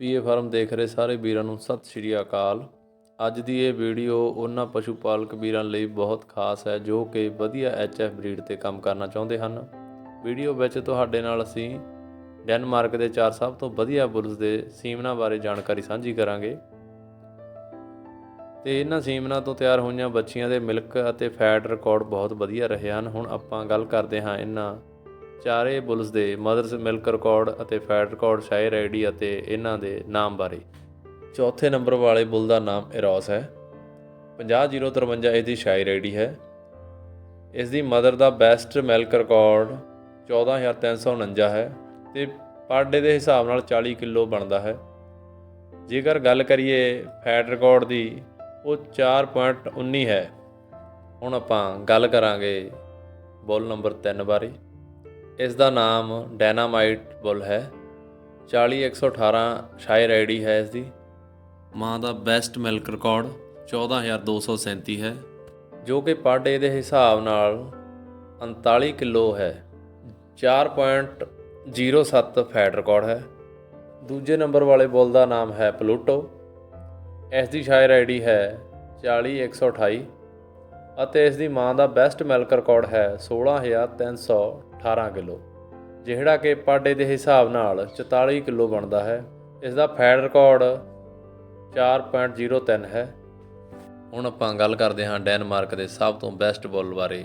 ਪੀਏ farm ਦੇਖ ਰਹੇ ਸਾਰੇ ਵੀਰਾਂ ਨੂੰ ਸਤਿ ਸ਼੍ਰੀ ਅਕਾਲ। ਅੱਜ ਦੀ ਇਹ ਵੀਡੀਓ ਉਹਨਾਂ ਪਸ਼ੂ ਪਾਲਕ ਵੀਰਾਂ ਲਈ ਬਹੁਤ ਖਾਸ ਹੈ, ਜੋ ਕਿ ਵਧੀਆ ਐਚਐਫ ਬਰੀਡ ਤੇ ਕੰਮ ਕਰਨਾ ਚਾਹੁੰਦੇ ਹਨ। ਵੀਡੀਓ ਵਿੱਚ ਤੁਹਾਡੇ ਨਾਲ ਅਸੀਂ ਡੈਨਮਾਰਕ ਦੇ ਚਾਰ ਸਭ ਤੋਂ ਵਧੀਆ ਬੁਲਸ ਦੇ ਸੀਮਨਾ ਬਾਰੇ ਜਾਣਕਾਰੀ ਸਾਂਝੀ ਕਰਾਂਗੇ। ਤੇ ਇਹਨਾਂ ਸੀਮਨਾ ਤੋਂ ਤਿਆਰ ਹੋਈਆਂ ਬੱਚੀਆਂ ਦੇ ਮਿਲਕ ਅਤੇ ਫੈਟ ਰਿਕਾਰਡ ਬਹੁਤ ਵਧੀਆ ਰਹੇ ਹਨ। ਹੁਣ ਆਪਾਂ ਗੱਲ ਕਰਦੇ ਹਾਂ ਇਹਨਾਂ ਚਾਰੇ ਬੁਲਸ ਦੇ ਮਦਰਸ ਮਿਲਕ ਰਿਕਾਰਡ ਅਤੇ ਫੈਟ ਰਿਕਾਰਡ ਸ਼ਾਇਰ ਆਈਡੀ ਅਤੇ ਇਹਨਾਂ ਦੇ ਨਾਮ ਬਾਰੇ। ਚੌਥੇ ਨੰਬਰ ਵਾਲੇ ਬੁੱਲ ਦਾ ਨਾਮ ਇਰੋਸ ਹੈ। 50053 ਇਹਦੀ ਸ਼ਾਇਰ ਆਈਡੀ ਹੈ। ਇਸ ਦੀ ਮਦਰ ਦਾ ਬੈਸਟ ਮਿਲਕ ਰਿਕਾਰਡ 14349 ਹੈ ਤੇ ਪਰ ਡੇ ਦੇ ਹਿਸਾਬ ਨਾਲ 40 ਕਿਲੋ ਬਣਦਾ ਹੈ। ਜੇਕਰ ਗੱਲ ਕਰੀਏ ਫੈਟ ਰਿਕਾਰਡ ਦੀ, ਉਹ 4.19 ਹੈ। ਹੁਣ ਆਪਾਂ ਗੱਲ ਕਰਾਂਗੇ ਬੁੱਲ ਨੰਬਰ 3 ਬਾਰੇ। ਇਸ ਦਾ ਨਾਮ ਡਾਇਨਾਮਾਈਟ ਬੁੱਲ ਹੈ। 40118 ਸ਼ਾਇਰ ਆਈਡੀ ਹੈ ਇਸ ਦੀ। ਮਾਂ ਦਾ ਬੈਸਟ ਮਿਲਕ ਰਿਕਾਰਡ 14237 ਹੈ। ਜੋ ਕਿ ਪਰ ਡੇ ਦੇ ਹਿਸਾਬ ਨਾਲ 39 ਕਿਲੋ ਹੈ। 4.07 ਫੈਟ ਰਿਕਾਰਡ ਹੈ। ਦੂਜੇ ਨੰਬਰ ਵਾਲੇ ਬੁੱਲ ਦਾ ਨਾਮ ਹੈ ਪਲੂਟੋ। ਇਸ ਦੀ ਸ਼ਾਇਰ ਆਈਡੀ ਹੈ 40128 ਅਤੇ ਇਸ ਦੀ ਮਾਂ ਦਾ ਬੈਸਟ ਮਿਲਕ ਰਿਕਾਰਡ ਹੈ 16318 ਕਿਲੋ, ਜਿਹੜਾ ਕਿ ਪਰ ਦੇ ਹਿਸਾਬ ਨਾਲ 44 ਕਿਲੋ ਬਣਦਾ ਹੈ। ਇਸ ਦਾ ਫੈਟ ਰਿਕਾਰਡ 4.03 ਹੈ। ਹੁਣ ਆਪਾਂ ਗੱਲ ਕਰਦੇ ਹਾਂ ਡੈਨਮਾਰਕ ਦੇ ਸਭ ਤੋਂ ਬੈਸਟ ਬੁੱਲ ਬਾਰੇ,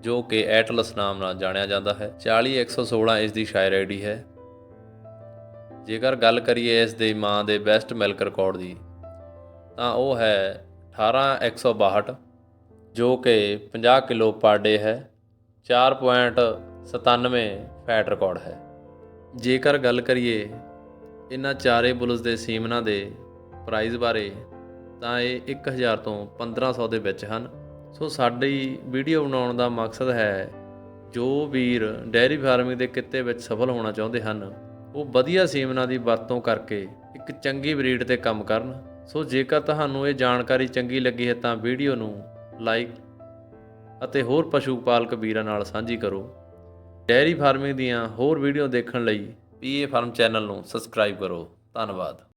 ਜੋ ਕਿ ਐਟਲਸ ਨਾਮ ਨਾਲ ਜਾਣਿਆ ਜਾਂਦਾ ਹੈ। 40116 ਇਸ ਦੀ ਸ਼ਾਇਰ ਆਈਡੀ ਹੈ। ਜੇਕਰ ਗੱਲ ਕਰੀਏ ਇਸ ਦੇ ਮਾਂ ਦੇ ਬੈਸਟ ਮਿਲਕ ਰਿਕਾਰਡ ਦੀ, ਤਾਂ ਉਹ ਹੈ 18162 ਜੋ ਕਿ 50 ਕਿਲੋ ਪਰ ਡੇ ਹੈ 4.97 ਫੈਟ ਰਿਕਾਰਡ ਹੈ। ਜੇਕਰ ਗੱਲ ਕਰੀਏ ਇਹਨਾਂ ਚਾਰੇ ਬੁਲਸ ਦੇ ਸੀਮਨਾਂ ਦੇ ਪ੍ਰਾਈਜ਼ ਬਾਰੇ, ਤਾਂ ਇਹ 1000 ਤੋਂ 1500 ਦੇ ਵਿੱਚ ਹਨ। ਸੋ ਸਾਡੀ ਵੀਡੀਓ ਬਣਾਉਣ ਦਾ ਮਕਸਦ ਹੈ, ਜੋ ਵੀਰ ਡੈਰੀ ਫਾਰਮਿੰਗ ਦੇ ਕਿੱਤੇ ਵਿੱਚ ਸਫਲ ਹੋਣਾ ਚਾਹੁੰਦੇ ਹਨ, ਉਹ ਵਧੀਆ ਸੀਮਨਾ ਦੀ ਵਰਤੋਂ ਕਰਕੇ ਇੱਕ ਚੰਗੀ ਬਰੀਡ ਤੇ ਕੰਮ ਕਰਨ। ਸੋ ਜੇਕਰ ਤੁਹਾਨੂੰ ਇਹ ਜਾਣਕਾਰੀ ਚੰਗੀ ਲੱਗੀ ਹੈ, ਤਾਂ ਵੀਡੀਓ ਨੂੰ ਲਾਈਕ ਅਤੇ ਹੋਰ ਪਸ਼ੂ ਪਾਲਕ ਵੀਰਾਂ ਨਾਲ ਸਾਂਝੀ ਕਰੋ। ਡੈਰੀ ਫਾਰਮਿੰਗ ਦੀਆਂ ਹੋਰ ਵੀਡੀਓ ਦੇਖਣ ਲਈ ਪੀਏ ਫਾਰਮ ਚੈਨਲ ਨੂੰ ਸਬਸਕ੍ਰਾਈਬ ਕਰੋ। ਧੰਨਵਾਦ।